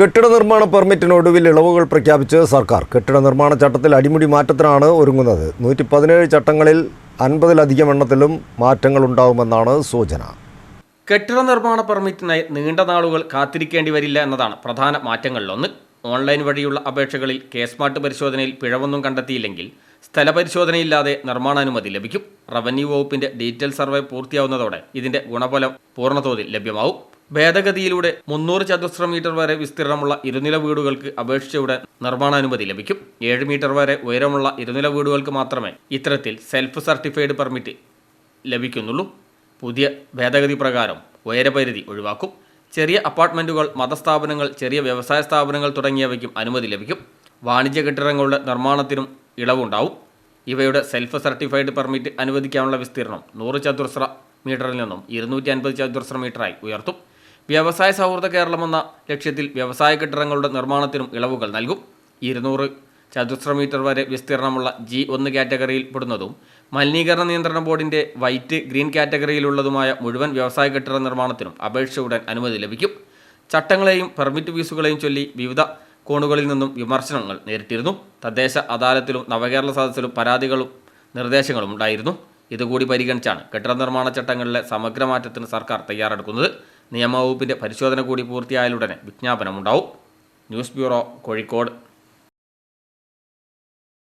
കെട്ടിട നിർമ്മാണ പെർമിറ്റിന് ഒടുവിൽ ഇളവുകൾ പ്രഖ്യാപിച്ച് സർക്കാർ. കെട്ടിട നിർമ്മാണ ചട്ടത്തിൽ അടിമുടി മാറ്റത്തിനാണ് ഒരുങ്ങുന്നത്. നൂറ്റി പതിനേഴ് ചട്ടങ്ങളിൽ അൻപതിലധികം എണ്ണത്തിലും മാറ്റങ്ങൾ ഉണ്ടാവുമെന്നാണ് സൂചന. കെട്ടിട നിർമ്മാണ പെർമിറ്റിനായി നീണ്ട നാളുകൾ കാത്തിരിക്കേണ്ടി വരില്ല എന്നതാണ് പ്രധാന മാറ്റങ്ങളിലൊന്ന് ഓൺലൈൻ വഴിയുള്ള അപേക്ഷകളിൽ കേസ്മാർട്ട് പരിശോധനയിൽ പിഴവൊന്നും കണ്ടെത്തിയില്ലെങ്കിൽ സ്ഥലപരിശോധനയില്ലാതെ നിർമ്മാണാനുമതി ലഭിക്കും. റവന്യൂ വകുപ്പിന്റെ ഡീറ്റെയിൽ സർവേ പൂർത്തിയാവുന്നതോടെ ഇതിന്റെ ഗുണഫലം പൂർണതോതിൽ ലഭ്യമാവും. ഭേദഗതിയിലൂടെ മുന്നൂറ് ചതുശ്ര മീറ്റർ വരെ വിസ്തീർണമുള്ള ഇരുനില വീടുകൾക്ക് അപേക്ഷിച്ചയുടെ നിർമ്മാണാനുമതി ലഭിക്കും. ഏഴ് മീറ്റർ വരെ ഉയരമുള്ള ഇരുനില വീടുകൾക്ക് മാത്രമേ ഇത്തരത്തിൽ സെൽഫ് സർട്ടിഫൈഡ് പെർമിറ്റ് ലഭിക്കുന്നുള്ളൂ. പുതിയ ഭേദഗതി പ്രകാരം ഉയരപരിധി ഒഴിവാക്കും. ചെറിയ അപ്പാർട്ട്മെന്റുകൾ മതസ്ഥാപനങ്ങൾ ചെറിയ വ്യവസായ സ്ഥാപനങ്ങൾ തുടങ്ങിയവയ്ക്കും അനുമതി ലഭിക്കും. വാണിജ്യ കെട്ടിടങ്ങളുടെ നിർമ്മാണത്തിനും ഇളവുണ്ടാവും. ഇവയുടെ സെൽഫ് സർട്ടിഫൈഡ് പെർമിറ്റ് അനുവദിക്കാനുള്ള വിസ്തീർണം നൂറ് ചതുരശ്ര മീറ്ററിൽ നിന്നും ഇരുന്നൂറ്റി അൻപത് ചതുരശ്ര മീറ്ററായി ഉയർത്തും. വ്യവസായ സൗഹൃദ കേരളമെന്ന ലക്ഷ്യത്തിൽ വ്യവസായ കെട്ടിടങ്ങളുടെ നിർമ്മാണത്തിനും ഇളവുകൾ നൽകും. ഇരുന്നൂറ് ചതുശ്ര മീറ്റർ വരെ വിസ്തീർണമുള്ള ജി ഒന്ന് കാറ്റഗറിയിൽ പെടുന്നതും മലിനീകരണ നിയന്ത്രണ ബോർഡിന്റെ വൈറ്റ് ഗ്രീൻ കാറ്റഗറിയിലുള്ളതുമായ മുഴുവൻ വ്യവസായ കെട്ടിട നിർമ്മാണത്തിനും അപേക്ഷ ഉടൻ അനുമതി ലഭിക്കും. ചട്ടങ്ങളെയും പെർമിറ്റ് ഫീസുകളെയും ചൊല്ലി വിവിധ കോണുകളിൽ നിന്നും വിമർശനങ്ങൾ നേരിട്ടിരുന്നു. തദ്ദേശ അദാലത്തിലും നവകേരള സദസ്സിലും പരാതികളും നിർദ്ദേശങ്ങളും ഉണ്ടായിരുന്നു. ഇതുകൂടി പരിഗണിച്ചാണ് കെട്ടിട നിർമ്മാണ ചട്ടങ്ങളിലെ സമഗ്രമാറ്റത്തിന് സർക്കാർ തയ്യാറെടുക്കുന്നത്. നിയമവകുപ്പിന്റെ പരിശോധന കൂടി പൂർത്തിയായാലുടനെ വിജ്ഞാപനമുണ്ടാവും. News bureau Kozhikode.